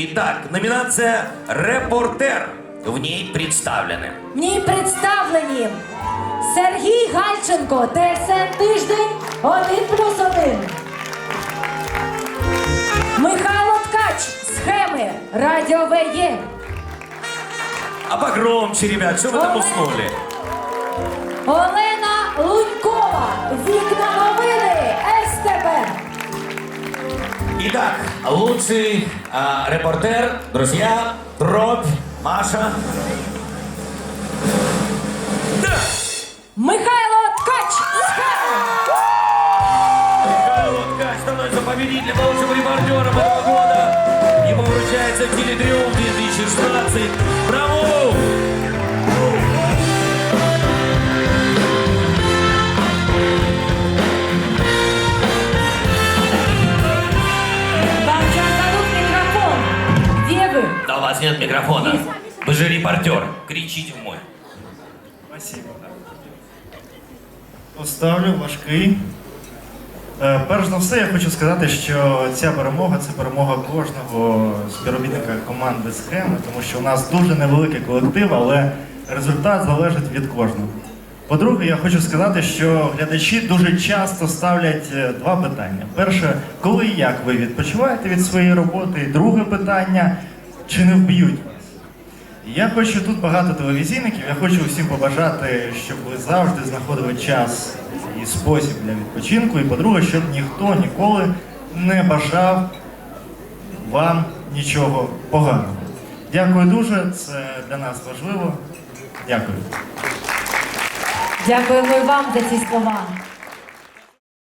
Итак, номинация «Репортер». В ней представлены В ній представлені Сергій Гальченко, ТСН Тиждень 1 плюс 1. Михайло Ткач, схеми Радіо ВЄ. А погромче, ребят, что вы там уснули? Олена Лунькова, вікна новини СТБ. Итак, лучший а, репортер, друзья, дробь, Маша. Да! Михайло Ткач, схеми. Михаил Ткач становится победителем лучшего репортера этого года. Ему вручается Телетриумф 2016. Вас нет микрофона. Вы же репортер. Кричите в мой. Спасибо. Поставлю важкий. Е, Перш за все, я хочу сказати, що ця перемога це перемога кожного співробітника команди схеми, тому що у нас дуже невеликий колектив, але результат залежить від кожного. По-друге, я хочу сказати, що глядачі дуже часто ставлять е, два питання. Перше, коли і як ви відпочиваєте від своєї роботи? І друге питання, чи не вб'ють вас? Я хочу тут багато телевізійників. Я хочу усім побажати, щоб ви завжди знаходили час і спосіб для відпочинку. І по-друге, щоб ніхто ніколи не бажав вам нічого поганого. Дякую дуже, це для нас важливо. Дякую. Дякуємо вам за ці слова.